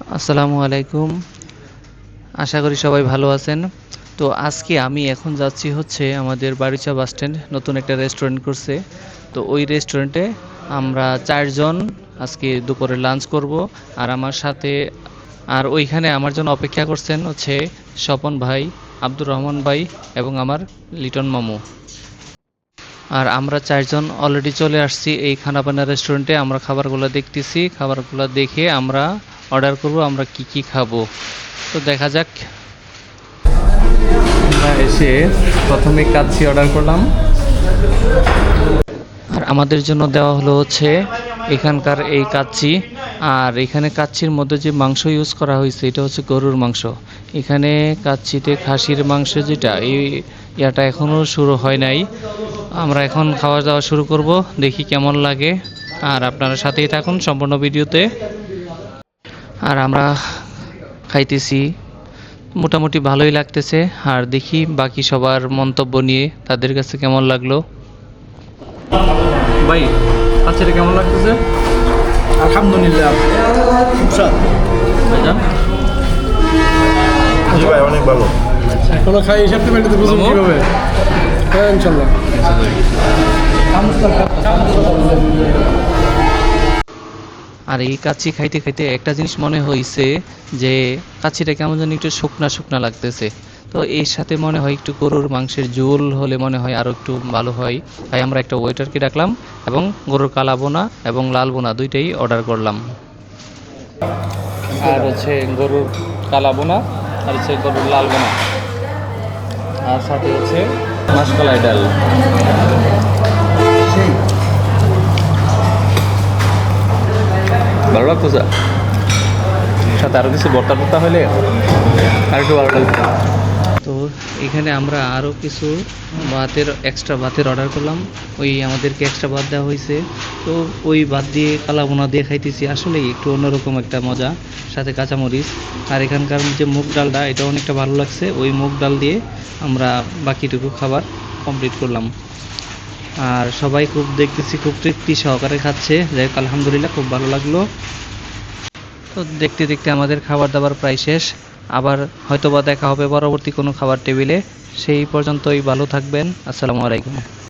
আসসালামু আলাইকুম। আশা করি সবাই ভালো আছেন। তো আজকে আমি এখন যাচ্ছি হচ্ছে আমাদের বাড়িচা বাস স্ট্যান্ড, নতুন একটা রেস্টুরেন্ট করছে। তো ওই রেস্টুরেন্টে আমরা চারজন আজকে দুপুরে লাঞ্চ করব। আর আমার সাথে, আর ওইখানে আমার জন্য অপেক্ষা করছেন হচ্ছে স্বপন ভাই, আব্দুর রহমান ভাই এবং আমার লিটন মামু। আর আমরা চারজন অলরেডি চলে আসছি এই খানাপানা রেস্টুরেন্টে আমরা খাবারগুলো দেখতেছি। খাবারগুলো দেখে আমরা অর্ডার করব আমরা কি কি খাব? তো দেখা যাক। আমরা এসে প্রথমে কাচ্চি অর্ডার করলাম। আর আমাদের জন্য দেওয়া হলো হচ্ছে এখানকার এই কাচ্চি। আর এখানে কাচ্চির মধ্যে যে মাংস ইউজ করা হয়েছে এটা হচ্ছে গরুর মাংস। এখানে কাচ্চিতে খাসির মাংস যেটা এই ইয়াটা এখনও শুরু হয় নাই। আমরা এখন খাওয়া দাওয়া শুরু করব দেখি কেমন লাগে। আর আপনারা সাথেই থাকুন সম্পূর্ণ ভিডিওতে। আর আমরা খাইতেছি। মোটামুটি ভালোই লাগতেছে। আর দেখি বাকি সবার মন্তব্য নিয়ে তাদের কাছে কেমন লাগল। ভাই আচ্ছা কেমন লাগতেছে? আলহামদুলিল্লাহ খুব স্বাদ। ভাইজান? জি ভাই অনেক ভালো। খাই হিসাব? হ্যাঁ ইনশাল্লাহ। আর এই কাচ্চি খাইতে খাইতে একটা জিনিস মনে হয়েছে যে কাচ্চিটা কেমন যেন একটু শুকনা শুকনা লাগতেছে। তো এর সাথে মনে হয় একটু গরুর মাংসের ঝোল হলে মনে হয় আরও একটু ভালো হয়। তাই আমরা একটা ওয়েটারকে ডাকলাম এবং গরুর কালা বোনা এবং লাল বোনা দুইটাই অর্ডার করলাম। আর হচ্ছে গরুর কালা বোনা আর হচ্ছে গরুর লাল বোনা আর সাথে হচ্ছে মাসকলাই ডাল। ভালো সাথে আরও কিছু বর্তা টর্তা হলে আর একটু ভালো লাগতো তো এখানে আমরা আরও কিছু ভাতের এক্সট্রা ভাতের অর্ডার করলাম। ওই আমাদেরকে এক্সট্রা ভাত দেওয়া হয়েছে তো ওই ভাত দিয়ে কালাবোনা দিয়ে খাইতেছি। আসলেই একটু অন্যরকম একটা মজা, সাথে কাঁচামরিচ। আর এখানকার যে মুগ ডালটা, এটা অনেকটা ভালো লাগছে। ওই মুগ ডাল দিয়ে আমরা বাকিটুকু খাবার কমপ্লিট করলাম। আর সবাই খুব দেখতেছি, খুব তৃপ্তি সহকারে খাচ্ছে। যাই হোক, আলহামদুলিল্লাহ, খুব ভালো লাগল। তো দেখতে দেখতে আমাদের খাবার দাবার প্রায় শেষ। আবার হয়তোবা দেখা হবে পরবর্তী কোনো খাবার টেবিলে। সেই পর্যন্তই ভালো থাকবেন। আসসালামু আলাইকুম।